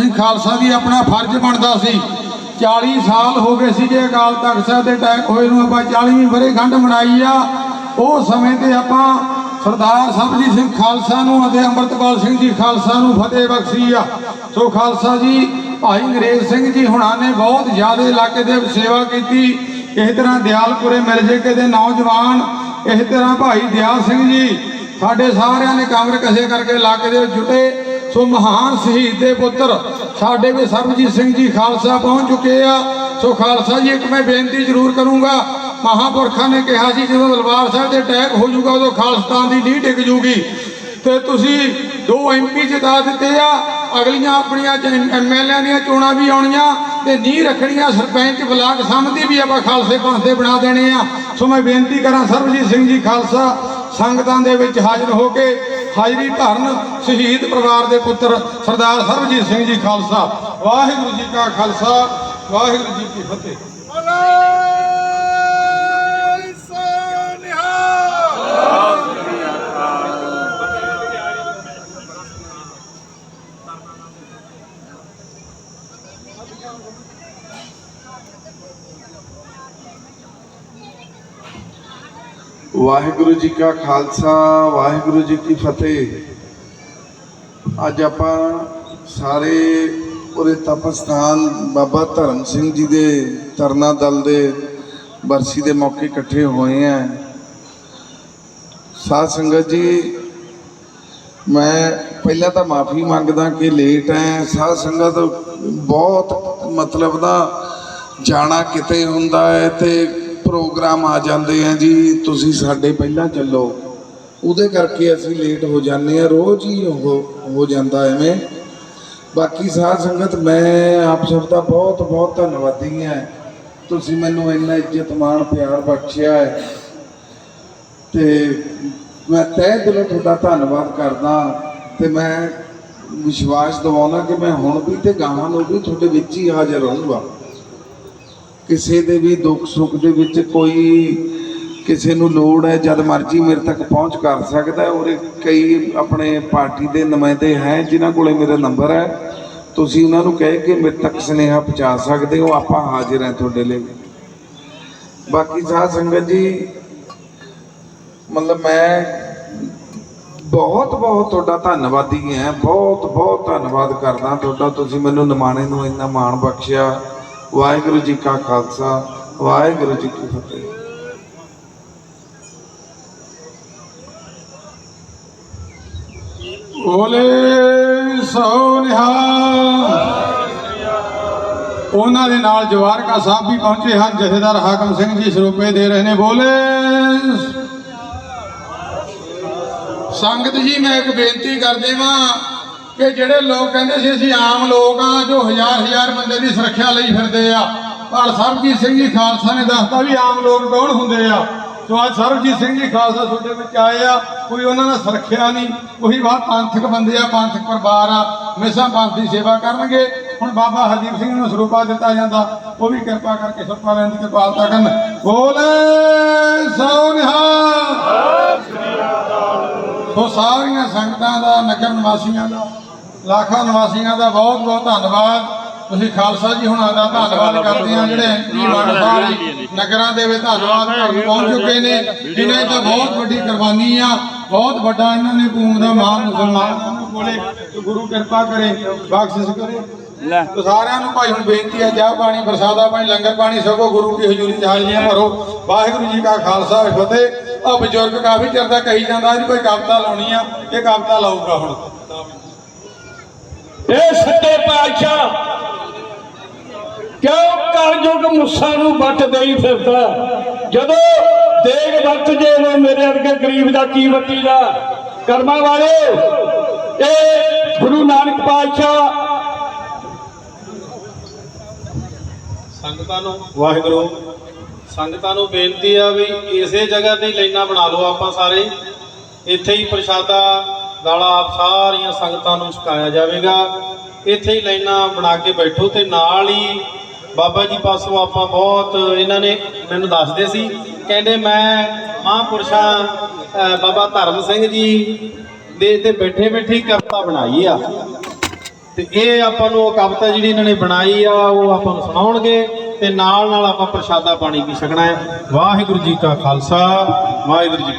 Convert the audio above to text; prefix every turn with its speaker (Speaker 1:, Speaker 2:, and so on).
Speaker 1: ਸਿੰਘ ਖਾਲਸਾ ਦੀ ਆਪਣਾ ਫਰਜ਼ ਬਣਦਾ ਸੀ। 40 ਸਾਲ ਹੋ ਗਏ ਸੀਗੇ ਅਕਾਲ ਤਖਤ ਸਾਹਿਬ ਦੇ ਅਟੈਕ ਹੋਏ ਨੂੰ ਆਪਾਂ 40ਵੀਂ ਵਰ੍ਹੇਗੰਢ ਮਨਾਈ ਆ। ਉਹ ਸਮੇਂ ਤੇ ਆਪਾਂ ਸਰਦਾਰ ਸਰਬਜੀਤ ਸਿੰਘ ਖਾਲਸਾ ਨੂੰ ਅਤੇ ਅੰਮ੍ਰਿਤਪਾਲ ਸਿੰਘ ਜੀ ਖਾਲਸਾ ਨੂੰ ਫਤਿਹ ਬਖਸ਼ੀ ਆ। ਸੋ ਖਾਲਸਾ ਜੀ, ਭਾਈ ਅੰਗਰੇਜ਼ ਸਿੰਘ ਜੀ ਹੁਣਾਂ ਨੇ ਬਹੁਤ ਜ਼ਿਆਦਾ ਇਲਾਕੇ ਦੇ ਸੇਵਾ ਕੀਤੀ। ਇਸ ਤਰ੍ਹਾਂ ਦਿਆਲਪੁਰੇ ਮਿਲ ਮਿਰਜੇਕੇ ਦੇ ਨੌਜਵਾਨ। ਇਸ ਤਰ੍ਹਾਂ ਭਾਈ ਦਿਆਲ ਸਿੰਘ ਜੀ, ਸਾਡੇ ਸਾਰਿਆਂ ਨੇ ਕਾਂਗਰ ਕਸੇ ਕਰਕੇ ਇਲਾਕੇ ਦੇ ਵਿੱਚ ਜੁਟੇ। ਸੋ ਮਹਾਨ ਸ਼ਹੀਦ ਦੇ ਪੁੱਤਰ, ਸਾਡੇ ਵੀ ਸਰਬਜੀਤ ਸਿੰਘ ਜੀ ਖਾਲਸਾ ਪਹੁੰਚ ਚੁੱਕੇ ਆ। ਸੋ ਖਾਲਸਾ ਜੀ, ਇੱਕ ਮੈਂ ਬੇਨਤੀ ਜ਼ਰੂਰ ਕਰੂੰਗਾ, ਮਹਾਪੁਰਖਾਂ ਨੇ ਕਿਹਾ ਸੀ, ਜਦੋਂ ਦਰਬਾਰ ਸਾਹਿਬ ਤੇ ਅਟੈਕ ਹੋ ਜਾਊਗਾ, ਉਦੋਂ ਖਾਲਸਤਾਨ ਦੀ ਨੀਂਹ ਡਿੱਗ ਜੂਗੀ ਤੇ ਤੁਸੀਂ ਦੋ ਐਮਪੀ ਜਿਤਾ ਦਿੱਤੇ ਆ, ਅਗਲੀਆਂ ਆਪਣੀਆਂ ਐਮਐਲਏ ਦੀਆਂ ਚੋਣਾਂ ਵੀ ਆਉਣੀਆਂ, ਤੇ ਨੀਂਹ ਰੱਖਣੀਆਂ ਸਰਪੰਚ ਬਲਾਕ ਸਮਝਦੀ ਵੀ ਆਪਾਂ ਖਾਲਸੇ ਪੰਥ ਬਣਾ ਦੇਣੇ ਆ। ਸੋ ਮੈਂ ਬੇਨਤੀ ਕਰਾਂ, ਸਰਬਜੀਤ ਸਿੰਘ ਜੀ ਖਾਲਸਾ ਸੰਗਤਾਂ ਦੇ ਵਿੱਚ ਹਾਜ਼ਰ ਹੋ ਕੇ ਹਾਜ਼ਰੀ ਭਰਨ ਸ਼ਹੀਦ ਪਰਿਵਾਰ ਦੇ ਪੁੱਤਰ ਸਰਦਾਰ ਸਰਬਜੀਤ ਸਿੰਘ ਜੀ ਖਾਲਸਾ, ਵਾਹਿਗੁਰੂ ਜੀ ਕਾ ਖਾਲਸਾ, ਵਾਹਿਗੁਰੂ ਜੀ ਕੀ ਫਤਿਹ।
Speaker 2: ਬੋਲੇ ਸੋਨਿਹਾ
Speaker 3: ਵਾਹਿਗੁਰੂ ਜੀ ਕਾ ਖਾਲਸਾ, ਵਾਹਿਗੁਰੂ ਜੀ ਕੀ ਫਤਿਹ। ਅੱਜ ਆਪਾਂ ਸਾਰੇ ਉਰੇ ਤਪਸਥਾਨ ਬਾਬਾ ਧਰਮ ਸਿੰਘ ਜੀ ਦੇ ਤਰਨਾ ਦਲ ਦੇ ਬਰਸੀ ਦੇ ਮੌਕੇ ਇਕੱਠੇ ਹੋਏ ਆ। ਸਾਧ ਸੰਗਤ ਜੀ, ਮੈਂ ਪਹਿਲਾਂ ਤਾਂ ਮਾਫੀ ਮੰਗਦਾ ਕਿ ਲੇਟ ਹੈ ਸਾਧ ਸੰਗਤ ਬਹੁਤ ਮਤਲਬ ਦਾ ਜਾਣਾ ਕਿਤੇ ਹੁੰਦਾ ਹੈ ਤੇ ਪ੍ਰੋਗਰਾਮ ਆ ਜਾਂਦੇ ਆ ਜੀ, ਤੁਸੀਂ ਸਾਡੇ ਪਹਿਲਾਂ ਚੱਲੋ। ਉਹਦੇ ਕਰਕੇ ਅਸੀਂ ਲੇਟ ਹੋ ਜਾਂਦੇ ਆ, ਰੋਜ਼ ਹੀ ਉਹ ਹੋ ਜਾਂਦਾ ਐਵੇਂ। ਬਾਕੀ ਸਾਧ ਸੰਗਤ, ਮੈਂ ਆਪ ਸਭ ਦਾ ਬਹੁਤ ਬਹੁਤ ਧੰਨਵਾਦੀ ਹਾਂ। ਤੁਸੀਂ ਮੈਨੂੰ ਇੰਨਾ ਇੱਜ਼ਤ ਮਾਣ, ਪਿਆਰ ਬਖਸ਼ਿਆ ਹੈ। ਤੇ ਮੈਂ ਤਹਿ ਦਿਲੋਂ ਤੁਹਾਡਾ ਧੰਨਵਾਦ ਕਰਦਾ। ਤੇ ਮੈਂ ਵਿਸ਼ਵਾਸ ਦਿਵਾਉਣਾ ਕਿ ਮੈਂ ਹੁਣ ਵੀ ਤੇ ਗਾਹਾਂ ਨੂੰ ਵੀ ਤੁਹਾਡੇ ਵਿੱਚ ਹੀ ਹਾਜ਼ਰ ਰਹੂੰਗਾ। ਕਿਸੇ ਦੇ ਵੀ ਦੁੱਖ ਸੁੱਖ ਦੇ ਵਿੱਚ ਕੋਈ ਕਿਸੇ ਨੂੰ ਲੋੜ ਹੈ, ਜਦ ਮਰਜ਼ੀ ਮੇਰੇ ਤੱਕ ਪਹੁੰਚ ਕਰ ਸਕਦਾ ਹੈ। ਔਰ ਕਈ ਆਪਣੇ ਪਾਰਟੀ ਦੇ ਨੁਮਾਇੰਦੇ ਹੈ, ਜਿਨ੍ਹਾਂ ਕੋਲੇ ਮੇਰਾ ਨੰਬਰ ਹੈ। ਤੁਸੀਂ ਉਹਨਾਂ ਨੂੰ ਕਹਿ ਕੇ ਮੇਰੇ ਤੱਕ ਸੁਨੇਹਾ ਪਹੁੰਚਾ ਸਕਦੇ ਹੋ। ਆਪਾਂ ਹਾਜ਼ਰ ਹਾਂ ਤੁਹਾਡੇ ਲਈ। ਬਾਕੀ ਸਾਧ ਸੰਗਤ ਜੀ, ਮਤਲਬ ਮੈਂ ਬਹੁਤ ਬਹੁਤ ਤੁਹਾਡਾ ਧੰਨਵਾਦੀ ਹਾਂ। ਬਹੁਤ ਬਹੁਤ ਧੰਨਵਾਦ ਕਰਦਾ ਤੁਹਾਡਾ। ਤੁਸੀਂ ਮੈਨੂੰ ਨਿਮਾਣੇ ਨੂੰ ਇੰਨਾ ਮਾਣ ਬਖਸ਼ਿਆ। ਵਾਹਿਗੁਰੂ ਜੀ ਕਾ ਖਾਲਸਾ, ਵਾਹਿਗੁਰੂ ਜੀ ਕੀ ਫਤਿਹ।
Speaker 1: ਬੋਲੇ ਸੋ ਸੋਨਿਹਾ ਉਹਨਾਂ ਦੇ ਨਾਲ ਜਵਾਰਕਾ ਸਾਹਿਬ ਵੀ ਪਹੁੰਚੇ ਹਨ, ਜਥੇਦਾਰ ਹਾਕਮ ਸਿੰਘ ਜੀ ਸਰੂਪੇ ਦੇ ਰਹੇ ਨੇ। ਬੋਲੇ ਸੰਗਤ ਜੀ, ਮੈਂ ਇੱਕ ਬੇਨਤੀ ਕਰਦੇ ਵਾਂ ਕਿ ਜਿਹੜੇ ਲੋਕ ਕਹਿੰਦੇ ਸੀ, ਅਸੀਂ ਆਮ ਲੋਕ ਆ, ਜੋ ਹਜ਼ਾਰ ਹਜ਼ਾਰ ਬੰਦੇ ਦੀ ਸੁਰੱਖਿਆ ਲਈ ਫਿਰਦੇ ਆ। ਪਰ ਸਰਬਜੀਤ ਸਿੰਘ ਜੀ ਖਾਲਸਾ ਨੇ ਦੱਸਤਾ ਵੀ ਆਮ ਲੋਕ ਕੌਣ ਹੁੰਦੇ ਆ? ਸੋ ਅੱਜ ਸਰਬਜੀਤ ਸਿੰਘ ਜੀ ਖਾਲਸਾ ਤੁਹਾਡੇ ਵਿੱਚ ਆਏ ਆ। ਕੋਈ ਉਹਨਾਂ ਦਾ ਸੁਰੱਖਿਆ ਨਹੀਂ, ਉਹੀ ਬਾਤ ਪੰਥਕ ਬੰਦੇ ਆ, ਪੰਥਕ ਪਰਿਵਾਰ ਆ, ਹਮੇਸ਼ਾ ਪੰਥ ਦੀ ਸੇਵਾ ਕਰਨਗੇ। ਹੁਣ ਬਾਬਾ ਹਰਦੀਪ ਸਿੰਘ ਨੂੰ ਸਰੂਪਾ ਦਿੱਤਾ ਜਾਂਦਾ, ਉਹ ਵੀ ਕਿਰਪਾ ਕਰਕੇ ਸਰਪਾ ਲੈਣ ਦੀ ਕਿਰਪਾਲਤਾ ਕਰਨ। ਬੋਲੇ ਸੋਨਿਹਾ ਸੋ ਸਾਰੀਆਂ ਸੰਗਤਾਂ ਦਾ, ਨਗਰ ਨਿਵਾਸੀਆਂ ਦਾ ਲੱਖਾਂ ਨਿਵਾਸੀਆਂ ਦਾ ਬਹੁਤ ਬਹੁਤ ਧੰਨਵਾਦ। ਤੁਸੀਂ ਖਾਲਸਾ ਜੀ ਹੁਣਾਂ ਦਾ ਧੰਨਵਾਦ ਕਰਦੇ ਆ ਜਿਹੜੇ ਐਮਪੀ ਬਣ ਸਾਰੇ ਨਗਰਾਂ ਦੇ ਵਿੱਚ ਧੰਨਵਾਦ ਕਰਨ ਪਹੁੰਚ ਚੁੱਕੇ ਨੇ। ਇਹਨਾਂ ਦੀ ਤਾਂ ਬਹੁਤ ਵੱਡੀ ਕੁਰਬਾਨੀ ਆ ਬਹੁਤ ਵੱਡਾ ਇਹਨਾਂ ਨੇ ਕੌਮ ਦਾ ਮਾਨ ਮੁਸਲਮਾਨ ਕੋਲੇ ਗੁਰੂ ਕਿਰਪਾ ਕਰੇ ਬਖਸ਼ਿਸ਼ ਕਰੇ।
Speaker 4: ਲੈ।
Speaker 1: ਸਾਰਿਆਂ ਨੂੰ ਭਾਈ ਹੁਣ ਬੇਨਤੀ ਹੈ ਚਾਹ ਪਾਣੀ ਪ੍ਰਸਾਦਾ ਪਾਣੀ ਲੰਗਰ ਪਾਣੀ ਸਗੋ ਗੁਰੂ ਕੀ ਹਜ਼ੂਰੀ ਚ ਹਾਜ਼ਰੀਆਂ ਭਰੋ। ਵਾਹਿਗੁਰੂ ਜੀ ਕਾ ਖਾਲਸਾ ਫਤਿਹ। ਆ ਬਜ਼ੁਰਗ ਕਾਫੀ ਚਿਰ ਦਾ ਕਹੀ ਜਾਂਦਾ ਜੀ ਕੋਈ ਕਵਿਤਾ ਲਾਉਣੀ ਆ ਇਹ ਕਵਿਤਾ ਲਾਊਗਾ ਹੁਣ।
Speaker 4: ਇਹ ਸੱਚੇ ਪਾਤਸ਼ਾਹ, ਕਿਉਂ ਕਲਯੁਗ ਮੁੱਸਾ ਨੂੰ ਵੱਟ ਦੇਈ ਫਿਰਦਾ? ਜਦੋਂ ਦੇਗ ਵਰਤ ਜੇ ਉਹ ਮੇਰੇ ਵਰਗੇ ਗਰੀਬ ਦਾ ਕੀ ਵੱਟੀ ਦਾ ਕਰਮਾਂ ਵਾਲੇ, ਇਹ ਗੁਰੂ ਨਾਨਕ ਪਾਤਸ਼ਾਹ
Speaker 5: ਸੰਗਤਾਂ ਨੂੰ, ਵਾਹਿਗੁਰੂ, ਸੰਗਤਾਂ ਨੂੰ ਬੇਨਤੀ ਆ ਵੀ ਇਸੇ ਜਗ੍ਹਾ ਤੇ ਹੀ ਬਣਾ ਲਓ ਆਪਾਂ ਸਾਰੇ। ਇੱਥੇ ਹੀ ਪ੍ਰਸ਼ਾਦਾ ਦਾਲਾ ਆਪ ਸਾਰੀਆਂ ਸੰਗਤਾਂ ਨੂੰ ਛਕਾਇਆ ਜਾਵੇਗਾ। ਇੱਥੇ ਹੀ ਲਾਈਨਾਂ ਬਣਾ ਕੇ ਬੈਠੋ ਤੇ ਨਾਲ ਹੀ ਬਾਬਾ ਜੀ ਪਾਸੋਂ ਆਪਾਂ ਬਹੁਤ ਇਹਨਾਂ ਨੇ ਮੈਨੂੰ ਦੱਸਦੇ ਸੀ। ਕਹਿੰਦੇ ਮੈਂ ਮਹਾਂਪੁਰਸ਼ਾਂ ਬਾਬਾ ਧਰਮ ਸਿੰਘ ਜੀ ਦੇ ਤੇ ਬੈਠੇ ਬੈਠੇ ਕਵਿਤਾ ਬਣਾਈ ਆ। ਤੇ ਇਹ ਆਪਾਂ ਨੂੰ ਉਹ ਕਵਿਤਾ ਜਿਹੜੀ ਇਹਨਾਂ ਨੇ ਬਣਾਈ ਆ, ਉਹ ਆਪਾਂ ਨੂੰ ਸੁਣਾਉਣਗੇ ਤੇ ਨਾਲ ਨਾਲ ਆਪਾਂ ਪ੍ਰਸ਼ਾਦਾ ਪਾਣੀ ਵੀ ਛਕਣਾ ਹੈ। ਵਾਹਿਗੁਰੂ ਜੀ ਕਾ ਖਾਲਸਾ, ਵਾਹਿਗੁਰੂ ਜੀ